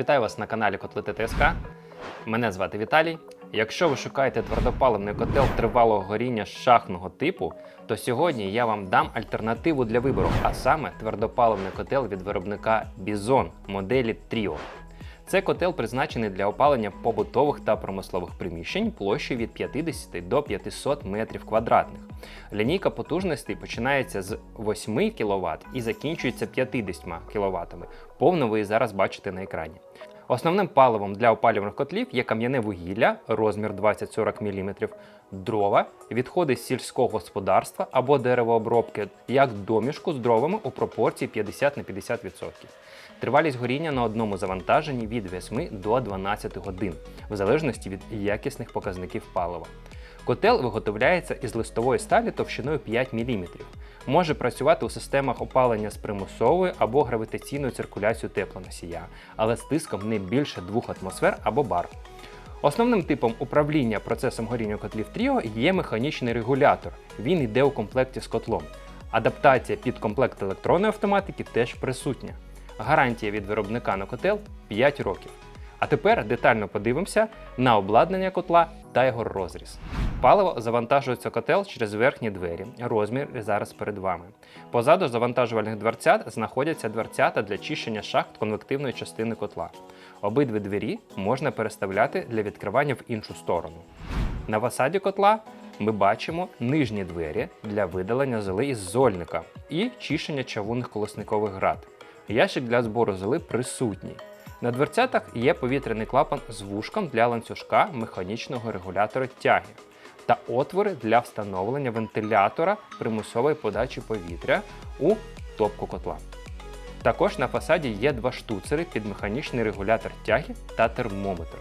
Вітаю вас на каналі Котлети ТСК. Мене звати Віталій. Якщо ви шукаєте твердопаливний котел тривалого горіння шахтного типу, то сьогодні я вам дам альтернативу для вибору, а саме твердопаливний котел від виробника Bison моделі Trio. Це котел призначений для опалення побутових та промислових приміщень площею від 50 до 500 метрів квадратних. Лінійка потужностей починається з 8 кВт і закінчується 50 кВт. Повну ви зараз бачите на екрані. Основним паливом для опалювальних котлів є кам'яне вугілля, розмір 20-40 мм, дрова, відходи з сільського господарства або деревообробки, як домішку з дровами у пропорції 50 на 50%. Тривалість горіння на одному завантаженні від 8 до 12 годин, в залежності від якісних показників палива. Котел виготовляється із листової сталі товщиною 5 мм. Може працювати у системах опалення з примусовою або гравітаційною циркуляцією теплоносія, але з тиском не більше 2 атмосфер або бар. Основним типом управління процесом горіння котлів Тріо є механічний регулятор. Він йде у комплекті з котлом. Адаптація під комплект електронної автоматики теж присутня. Гарантія від виробника на котел 5 років. А тепер детально подивимося на обладнання котла та його розріз. Паливо завантажується котел через верхні двері. Розмір зараз перед вами. Позаду завантажувальних дверцят знаходяться дверцята для чищення шахт конвективної частини котла. Обидві двері можна переставляти для відкривання в іншу сторону. На фасаді котла ми бачимо нижні двері для видалення золи із зольника і чищення чавунних колосникових град. Ящик для збору золи присутній. На дверцятах є повітряний клапан з вушком для ланцюжка механічного регулятора тяги та отвори для встановлення вентилятора примусової подачі повітря у топку котла. Також на фасаді є два штуцери під механічний регулятор тяги та термометр.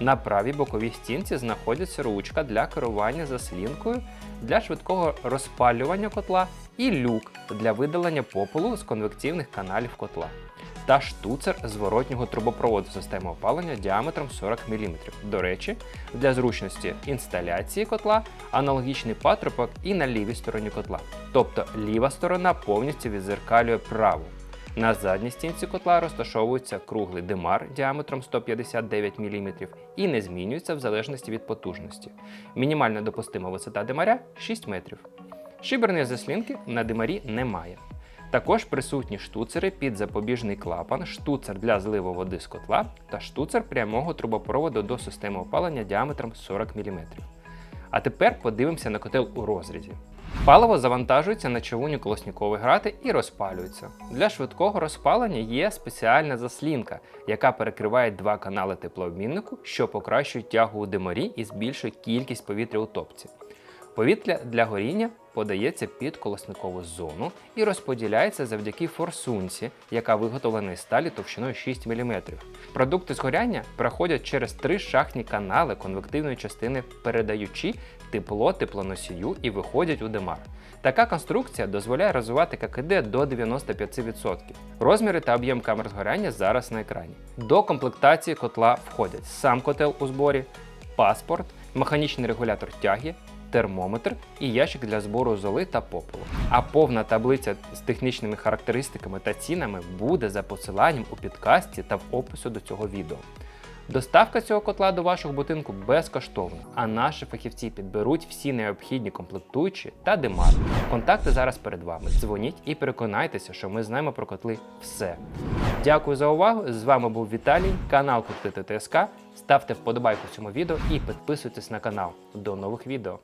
На правій боковій стінці знаходиться ручка для керування заслінкою для швидкого розпалювання котла і люк для видалення попелу з конвективних каналів котла та штуцер зворотнього трубопроводу системи опалення діаметром 40 мм. До речі, для зручності інсталяції котла аналогічний патрубок і на лівій стороні котла. Тобто ліва сторона повністю відзеркалює праву. На задній стінці котла розташовується круглий димар діаметром 159 мм і не змінюється в залежності від потужності. Мінімальна допустима висота димаря 6 метрів. Шиберної заслінки на димарі немає. Також присутні штуцери під запобіжний клапан, штуцер для зливу води з котла та штуцер прямого трубопроводу до системи опалення діаметром 40 мм. А тепер подивимося на котел у розрізі. Паливо завантажується на човуні колоснікові грати і розпалюється. Для швидкого розпалення є спеціальна заслінка, яка перекриває два канали теплообміннику, що покращують тягу у димарі і збільшує кількість повітря у топці. Повітря для горіння подається під колосникову зону і розподіляється завдяки форсунці, яка виготовлена із сталі товщиною 6 мм. Продукти згоряння проходять через три шахтні канали конвективної частини, передаючи тепло теплоносію і виходять у димар. Така конструкція дозволяє розвивати ККД до 95%. Розміри та об'єм камер згоряння зараз на екрані. До комплектації котла входять сам котел у зборі, паспорт, механічний регулятор тяги, термометр і ящик для збору золи та попелу. А повна таблиця з технічними характеристиками та цінами буде за посиланням у підкасті та в опису до цього відео. Доставка цього котла до вашого будинку безкоштовна, а наші фахівці підберуть всі необхідні комплектуючі та димар. Контакти зараз перед вами. Дзвоніть і переконайтеся, що ми знаємо про котли все. Дякую за увагу! З вами був Віталій, канал Котлети ТСК. Ставте вподобайку цьому відео і підписуйтесь на канал. До нових відео.